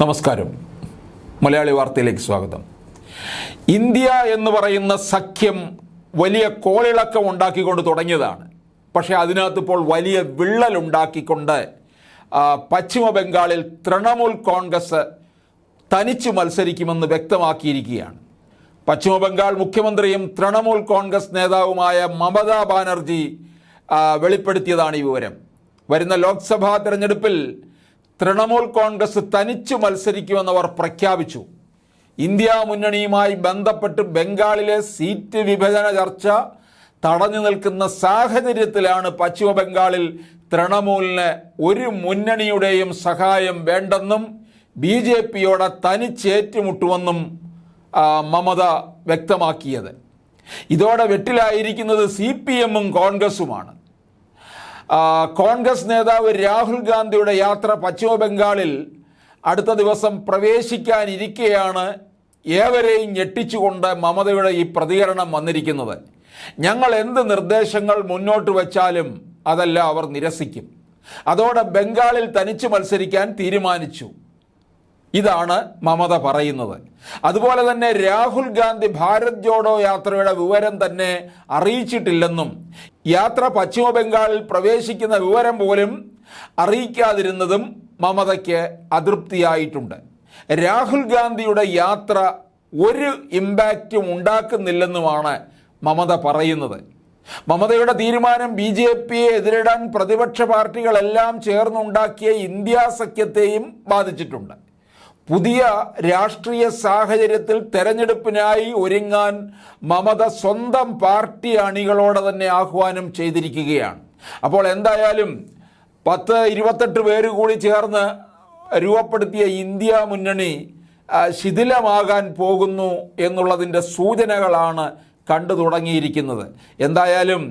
നമസ്കാരം. മലയാളി വാർത്തയിലേക്ക് സ്വാഗതം. ഇന്ത്യ എന്ന് പറയുന്ന സഖ്യം വലിയ കോളിളക്കം ഉണ്ടാക്കിക്കൊണ്ട് തുടങ്ങിയതാണ്. പക്ഷേ അതിനകത്ത് ഇപ്പോൾ വലിയ വിള്ളലുണ്ടാക്കിക്കൊണ്ട് ഉണ്ടാക്കിക്കൊണ്ട് പശ്ചിമ ബംഗാളിൽ തൃണമൂൽ കോൺഗ്രസ് തനിച്ച് മത്സരിക്കുമെന്ന് വ്യക്തമാക്കിയിരിക്കുകയാണ്. പശ്ചിമ ബംഗാൾ മുഖ്യമന്ത്രിയും തൃണമൂൽ കോൺഗ്രസ് നേതാവുമായ മമതാ ബാനർജി വെളിപ്പെടുത്തിയതാണ് ഈ വിവരം. വരുന്ന ലോക്സഭാ തെരഞ്ഞെടുപ്പിൽ തൃണമൂൽ കോൺഗ്രസ് തനിച്ചു മത്സരിക്കുമെന്നവർ പ്രഖ്യാപിച്ചു. ഇന്ത്യ മുന്നണിയുമായി ബന്ധപ്പെട്ട് ബംഗാളിലെ സീറ്റ് വിഭജന ചർച്ച തടഞ്ഞു നിൽക്കുന്ന സാഹചര്യത്തിലാണ് പശ്ചിമബംഗാളിൽ തൃണമൂലിന് ഒരു മുന്നണിയുടെയും സഹായം വേണ്ടെന്നും ബി ജെ പിയോടെ തനിച്ചേറ്റുമുട്ടുമെന്നും മമത വ്യക്തമാക്കിയത്. ഇതോടെ വെട്ടിലായിരിക്കുന്നത് സി പി എമ്മും കോൺഗ്രസുമാണ്. കോൺഗ്രസ് നേതാവ് രാഹുൽ ഗാന്ധിയുടെ യാത്ര പശ്ചിമ ബംഗാളിൽ അടുത്ത ദിവസം പ്രവേശിക്കാനിരിക്കെയാണ് ഏവരെയും ഞെട്ടിച്ചുകൊണ്ട് മമതയുടെ ഈ പ്രതികരണം വന്നിരിക്കുന്നത്. ഞങ്ങൾ എന്ത് നിർദ്ദേശങ്ങൾ മുന്നോട്ട് വച്ചാലും അതെല്ലാം അവർ നിരസിക്കും. അതോടെ ബംഗാളിൽ തനിച്ച് മത്സരിക്കാൻ തീരുമാനിച്ചു. ഇതാണ് മമത പറയുന്നത്. അതുപോലെ തന്നെ രാഹുൽ ഗാന്ധി ഭാരത് ജോഡോ യാത്രയുടെ വിവരം തന്നെ അറിയിച്ചിട്ടില്ലെന്നും യാത്ര പശ്ചിമ ബംഗാളിൽ പ്രവേശിക്കുന്ന വിവരം പോലും അറിയിക്കാതിരുന്നതും മമതയ്ക്ക് അതൃപ്തിയായിട്ടുണ്ട്. രാഹുൽ ഗാന്ധിയുടെ യാത്ര ഒരു ഇമ്പാക്റ്റും ഉണ്ടാക്കുന്നില്ലെന്നുമാണ് മമത പറയുന്നത്. മമതയുടെ തീരുമാനം ബി ജെ പിയെ എതിരിടാൻ പ്രതിപക്ഷ പാർട്ടികളെല്ലാം ചേർന്നുണ്ടാക്കിയ ഇന്ത്യ സഖ്യത്തെയും ബാധിച്ചിട്ടുണ്ട്. പുതിയ രാഷ്ട്രീയ സാഹചര്യത്തിൽ തെരഞ്ഞെടുപ്പിനായി ഒരുങ്ങാൻ മമത സ്വന്തം പാർട്ടി അണികളോടെ തന്നെ ആഹ്വാനം ചെയ്തിരിക്കുകയാണ്. അപ്പോൾ എന്തായാലും പത്ത് ഇരുപത്തെട്ട് പേര് കൂടി ചേർന്ന് രൂപപ്പെടുത്തിയ ഇന്ത്യ മുന്നണി ശിഥിലമാകാൻ പോകുന്നു എന്നുള്ളതിന്റെ സൂചനകളാണ് കണ്ടു തുടങ്ങിയിരിക്കുന്നത്. എന്തായാലും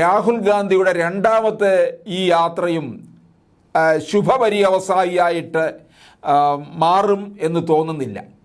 രാഹുൽ ഗാന്ധിയുടെ രണ്ടാമത്തെ ഈ യാത്രയും ശുഭപര്യവസായിയായിട്ട് മാറും എന്ന് തോന്നുന്നില്ല.